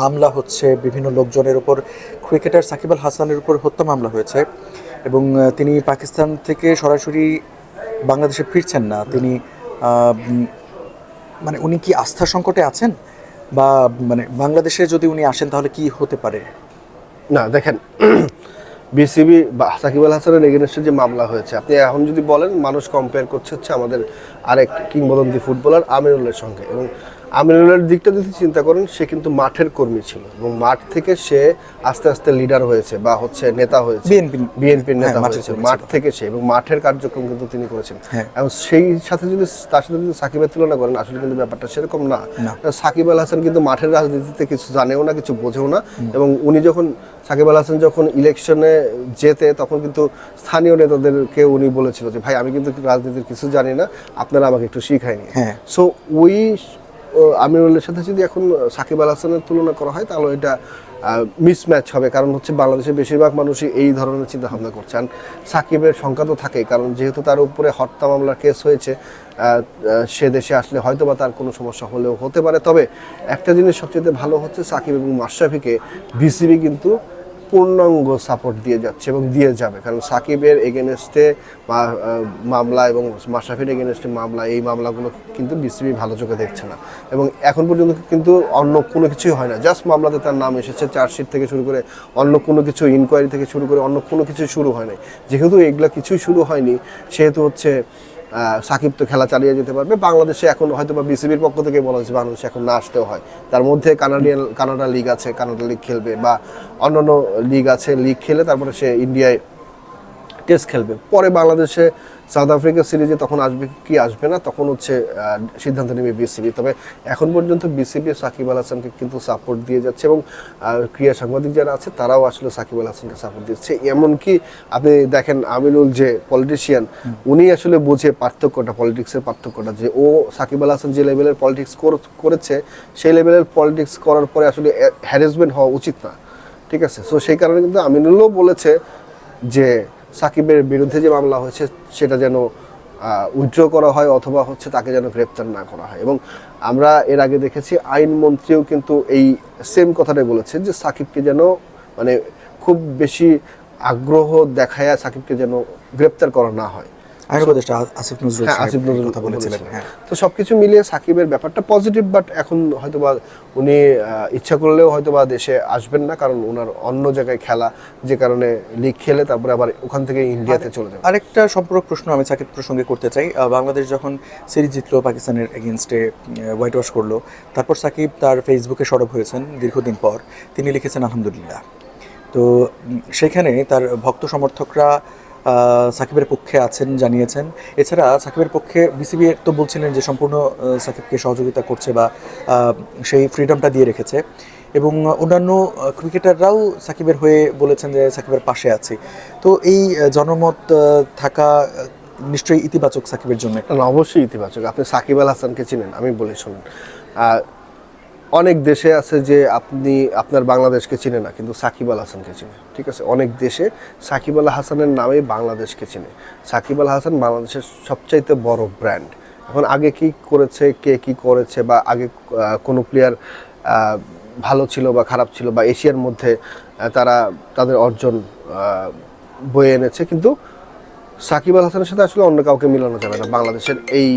মামলা হচ্ছে, বিভিন্ন লোকজনের উপর, ক্রিকেটার সাকিব আল হাসানের উপর হত্যা মামলা হয়েছে এবং তিনি পাকিস্তান থেকে সরাসরি বাংলাদেশে ফিরছেন না। তিনি মানে উনি কি আস্থা সংকটে আছেন? বা মানে বাংলাদেশে যদি উনি আসেন তাহলে কি হতে পারে? না, দেখেন, বিসিবি বা সাকিব আল হাসানের এগেনস্টে যে মামলা হয়েছে, আপনি এখন যদি বলেন, মানুষ কম্পেয়ার করছে হচ্ছে আমাদের আরেক কিংবদন্তি ফুটবলার আমিরুলের সঙ্গে এবং আমিরুলের দিকটা যদি চিন্তা করেন সে কিন্তু মাঠের কর্মী ছিল এবং মাঠ থেকে সে আস্তে আস্তে লিডার হয়েছে বা হচ্ছে নেতা হয়েছে। বিএনপির নেতা হ্যাঁ, হয়েছে মাঠ থেকে সে এবং মাঠের কার্যক্রম কিন্তু তিনি করেছেন। হ্যাঁ। এবং সেই সাথে যদি তার সাথে যদি সাকিবের তুলনা করেন আসলে কিন্তু ব্যাপারটা সেরকম না। সাকিব আল হাসান কিন্তু মাঠের রাজনীতিতে কিছু জানেও না কিছু বোঝেও না। এবং উনি যখন সাকিব আল হাসান যখন ইলেকশনে যেতে তখন কিন্তু স্থানীয় নেতাদেরকে উনি বলেছিল যে ভাই আমি কিন্তু রাজনীতির কিছু জানি না আপনারা আমাকে একটু শিখায়নি হ্যাঁ। সো ওই ও, আমিরুলের সাথে যদি এখন সাকিব আল হাসানের তুলনা করা হয়, তাহলে এটা মিসম্যাচ হবে। কারণ হচ্ছে বাংলাদেশের বেশিরভাগ মানুষই এই ধরনের চিন্তা ভাবনা করছেন সাকিবের সংখ্যা তো থাকেই, কারণ যেহেতু তার উপরে হত্যা মামলার কেস হয়েছে সে দেশে আসলে হয়তো বা তার কোনো সমস্যা হলেও হতে পারে। তবে একটা জিনিস সবচেয়ে ভালো হচ্ছে সাকিব এবং মাশরাফিকে বিসিবি কিন্তু পূর্ণাঙ্গ সাপোর্ট দিয়ে যাচ্ছে এবং দিয়ে যাবে। কারণ সাকিবের এগেনস্টে মামলা এবং মাশরাফির এগেনস্টে মামলা, এই মামলাগুলো কিন্তু বিসিবি ভালো চোখে দেখছে না। এবং এখন পর্যন্ত কিন্তু অন্য কোনো কিছুই হয় না। জাস্ট মামলাতে তার নাম এসেছে, চার্জশিট থেকে শুরু করে অন্য কোনো কিছু ইনকোয়ারি থেকে শুরু করে অন্য কোনো কিছু শুরু হয়নি যেহেতু এগুলা কিছুই শুরু হয়নি, সেহেতু হচ্ছে সাকিব তো খেলা চালিয়ে যেতে পারবে। বাংলাদেশে এখন হয়তো বা বিসিবির পক্ষ থেকে বলা হয়েছে বাংলাদেশে এখন না আসতেও হয়। তার মধ্যে কানাডিয়ান, কানাডা লিগ আছে, কানাডা লিগ খেলবে বা অন্যান্য লিগ আছে, লিগ খেলে তারপরে সে ইন্ডিয়ায় টেস্ট খেলবে। পরে বাংলাদেশে সাউথ আফ্রিকা সিরিজে তখন আসবে কি আসবে না তখন হচ্ছে সিদ্ধান্ত নেবে বিসিবি। তবে এখন পর্যন্ত বিসিবি সাকিব আল হাসানকে কিন্তু সাপোর্ট দিয়ে যাচ্ছে এবং ক্রীড়া সাংবাদিক যারা আছে তারাও আসলে সাকিব আল হাসানকে সাপোর্ট দিচ্ছে। এমনকি আপনি দেখেন আমিনুল যে পলিটিশিয়ান উনি আসলে বুঝে পার্থক্যটা পলিটিক্সের পার্থক্যটা যে ও সাকিব আল হাসান যে লেভেলের পলিটিক্স করেছে সেই লেভেলের পলিটিক্স করার পরে আসলে হ্যারাসমেন্ট হওয়া উচিত না। ঠিক আছে? সো সেই কারণে কিন্তু আমিনুলও বলেছে যে সাকিবের বিরুদ্ধে যে মামলা হয়েছে, সেটা যেন উইথড্র করা হয় অথবা হচ্ছে তাকে যেন গ্রেপ্তার না করা হয়। এবং আমরা এর আগে দেখেছি আইনমন্ত্রীও কিন্তু এই সেম কথাটাই বলেছে যে সাকিবকে যেন মানে খুব বেশি আগ্রহ দেখায় সাকিবকে যেন গ্রেপ্তার করা না হয়। আইন উপদেষ্টা আসিফ নজরুল হ্যাঁ আসিফ নজরুল কথা বলেছিলেন হ্যাঁ। তো সবকিছু মিলিয়ে সাকিবের ব্যাপারটা পজিটিভ বাট এখন হয়তোবা উনি ইচ্ছা করলেও হয়তোবা দেশে আসবেন না কারণ ওনার অন্য জায়গায় খেলা যে কারণে লিগ খেলে তারপরে আবার ওখান থেকে ইন্ডিয়াতে চলে যাবে। আরেকটা সম্পর্ক প্রশ্ন আমি সাকিব প্রসঙ্গে করতে চাই। বাংলাদেশ যখন সিরিজ জিতলো পাকিস্তানের এগেনস্টে হোয়াইট ওয়াশ করল তারপর সাকিব তার ফেসবুকে সরব হয়েছেন দীর্ঘদিন পর। তিনি লিখেছেন আলহামদুলিল্লাহ। তো সেখানে তার ভক্ত সমর্থকরা সাকিবের পক্ষে আছেন, জানিয়েছেন। এছাড়া সাকিবের পক্ষে বিসিবি তো বলছিলেন যে সম্পূর্ণ সাকিবকে সহযোগিতা করছে বা সেই ফ্রিডমটা দিয়ে রেখেছে। এবং অন্যান্য ক্রিকেটাররাও সাকিবের হয়ে বলেছেন যে সাকিবের পাশে আছি। তো এই জনমত থাকা নিশ্চয়ই ইতিবাচক সাকিবের জন্য। অবশ্যই ইতিবাচক। আপনি সাকিব আল হাসানকে চিনেন, আমি বলি শুনুন। অনেক দেশে আছে যে আপনি, আপনার বাংলাদেশকে চিনে না, কিন্তু সাকিব আল হাসানকে চিনে। ঠিক আছে? অনেক দেশে সাকিব আল হাসানের নামেই বাংলাদেশকে চিনে। সাকিব আল হাসান বাংলাদেশের সবচাইতে বড় ব্র্যান্ড এখন আগে কি করেছে, কে কি করেছে, বা আগে কোনো প্লেয়ার ভালো ছিল বা খারাপ ছিল, বা এশিয়ার মধ্যে তারা তাদের অর্জন বয়ে এনেছে, কিন্তু সাকিব আল হাসানের সাথে আসলে অন্য কাউকে মিলানো যাবে না। বাংলাদেশের এই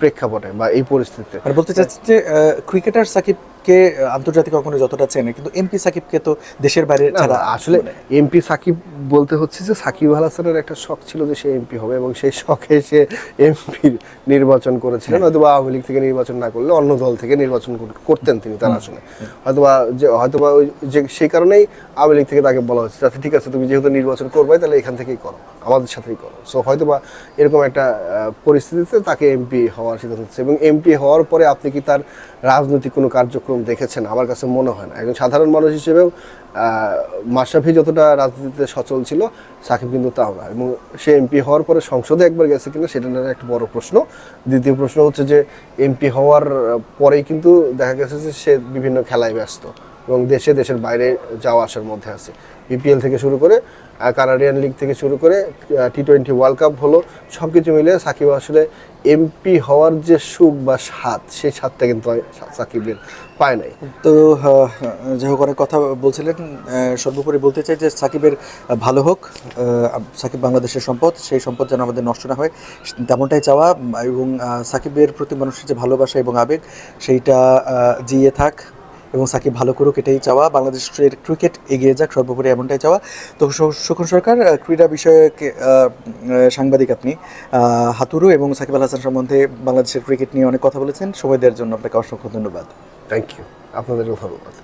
প্রেক্ষাপটে বা এই পরিস্থিতিতে। আর বলতে চাচ্ছি যে ক্রিকেটার সাকিবকে আহ, আন্তর্জাতিক অঙ্গনে যতটা চেনে কিন্তু এমপি সাকিবকে তো দেশের বাইরে ছাড়া আসলে এমপি সাকিব বলতে হচ্ছে যে সাকিব আল হাসানের একটা শখ ছিল যে সে এমপি হবে এবং সেই শখে সে এমপি নির্বাচন করেছিলেন। হয়তো বা আওয়ামী লীগ থেকে নির্বাচন না করলে অন্য দল থেকে নির্বাচন করতেন তিনি তার আসলে হয়তোবা যে হয়তোবা ওই যে সেই কারণেই আওয়ামী লীগ থেকে তাকে বলা হচ্ছে যাতে ঠিক আছে তুমি যেহেতু নির্বাচন করবে তাহলে এখান থেকেই করো আমাদের সাথেই করো। সো হয়তোবা এরকম একটা পরিস্থিতিতে তাকে এমপি হওয়ার সিদ্ধান্ত হচ্ছে এবং এমপি হওয়ার পরে আপনি কি তার রাজনৈতিক কোনো কার্যক্রম দেখেছেন, আমার কাছে মনে হয় না। একজন সাধারণ মানুষ হিসেবেও মাশরাফি যতটা রাজনীতিতে সচল ছিল, সাকিব কিন্তু তাও না। এবং সে এমপি হওয়ার পরে সংসদে একবার গেছে কিনা, সেটা নিয়ে একটা বড় প্রশ্ন। দ্বিতীয় প্রশ্ন হচ্ছে যে, এমপি হওয়ার পরেই কিন্তু দেখা গেছে যে, সে বিভিন্ন খেলায় ব্যস্ত। এবং দেশে, দেশের বাইরে যাওয়া আসার মধ্যে আছে। বিপিএল থেকে শুরু করে কানাডিয়ান লিগ থেকে শুরু করে টি টোয়েন্টি ওয়ার্ল্ড কাপ হলো সব কিছু মিলে সাকিব আসলে এমপি হওয়ার যে সুখ বা স্বাদ, সেই স্বাদটা কিন্তু সাকিবের পায় নাই। তো যাই হোক, অনেক কথা বলছিলেন। সর্বোপরি বলতে চাই যে সাকিবের ভালো হোক সাকিব বাংলাদেশের সম্পদ, সেই সম্পদ যেন আমাদের নষ্ট না হয়, তেমনটাই চাওয়া, এবং সাকিবের প্রতি মানুষের যে ভালোবাসা এবং আবেগ, সেইটা জিয়ে থাক। এবং সাকিব ভালো করুক, এটাই চাওয়া। বাংলাদেশের ক্রিকেট এগিয়ে যাক, সর্বোপরি এমনটাই চাওয়া। তো সুখন সরকার ক্রীড়া বিষয়ক সাংবাদিক আপনি হাতুরু এবং সাকিব আল হাসান সম্বন্ধে বাংলাদেশের ক্রিকেট নিয়ে অনেক কথা বলেছেন। সময় দেওয়ার জন্য আপনাকে অসংখ্য ধন্যবাদ। থ্যাংক ইউ আপনাদেরও ধন্যবাদ।